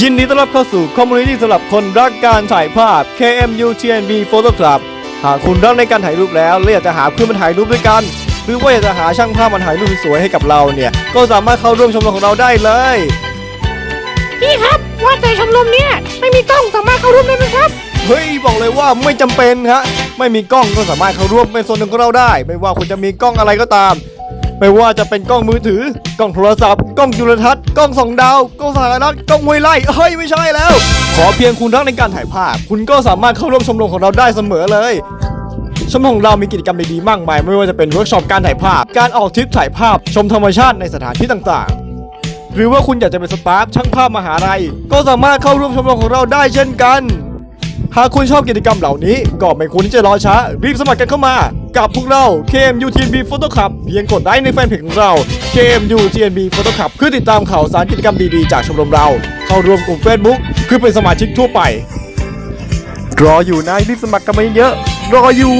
ยินดีต้อนรับเข้าสู่คอมมูนิตี้สำหรับคนรักการถ่ายภาพ KMU TNB Photo Club หากคุณรักในการถ่ายรูปแล้วและอยากจะหาเพื่อนมาถ่ายรูปด้วยกัน หรือว่าอยากจะหาช่างภาพมาถ่ายรูปสวยๆให้กับเราเนี่ย ก็สามารถเข้าร่วมชมรมของเราได้เลย พี่ครับว่าแต่ชมรมเนี่ยไม่มีกล้องสามารถเข้าร่วมได้ไหมครับ เฮ้ยบอกเลยว่าไม่จำเป็นฮะไม่มีกล้องก็สามารถเข้าร่วมเป็นส่วนหนึ่งของเราได้ ไม่ว่าคุณจะมีกล้องอะไรก็ตาม ไม่ว่าจะเป็นกล้องมือถือกล้องโทรศัพท์ กล้องจุลทรรศน์กล้องสองดาวกล้องสารนัดกล้องห้วยไล่เฮ้ยไม่ใช่แล้ว ขอเพียงคุณรักในการถ่ายภาพ คุณก็สามารถเข้าร่วมชมรมของเราได้เสมอเลยชมรมของเรามีกิจกรรมดีๆมากมาย ไม่ว่าจะเป็นเวิร์กช็อปการถ่ายภาพ การออกทริปถ่ายภาพ ชมธรรมชาติในสถานที่ต่างๆ หรือว่าคุณอยากจะเป็นสตาฟช่างภาพมหาลัย ก็สามารถเข้าร่วมชมรมของเราได้เช่นกัน หากคุณชอบกิจกรรมเหล่านี้ ก็ไม่ควรที่จะรอช้า รีบสมัครกันเข้ามา กับพวกเรา KMU TNB Photo Club เพียงกดไลค์ในแฟนเพจของเรา KMU TNB Photo Club เพื่อติดตามข่าวสารกิจกรรมดีๆ จากชมรมเรา เข้าร่วมกลุ่ม Facebook คือเป็นสมาชิกทั่วไป รออยู่นะรีบสมัครกันมาเยอะๆรออยู่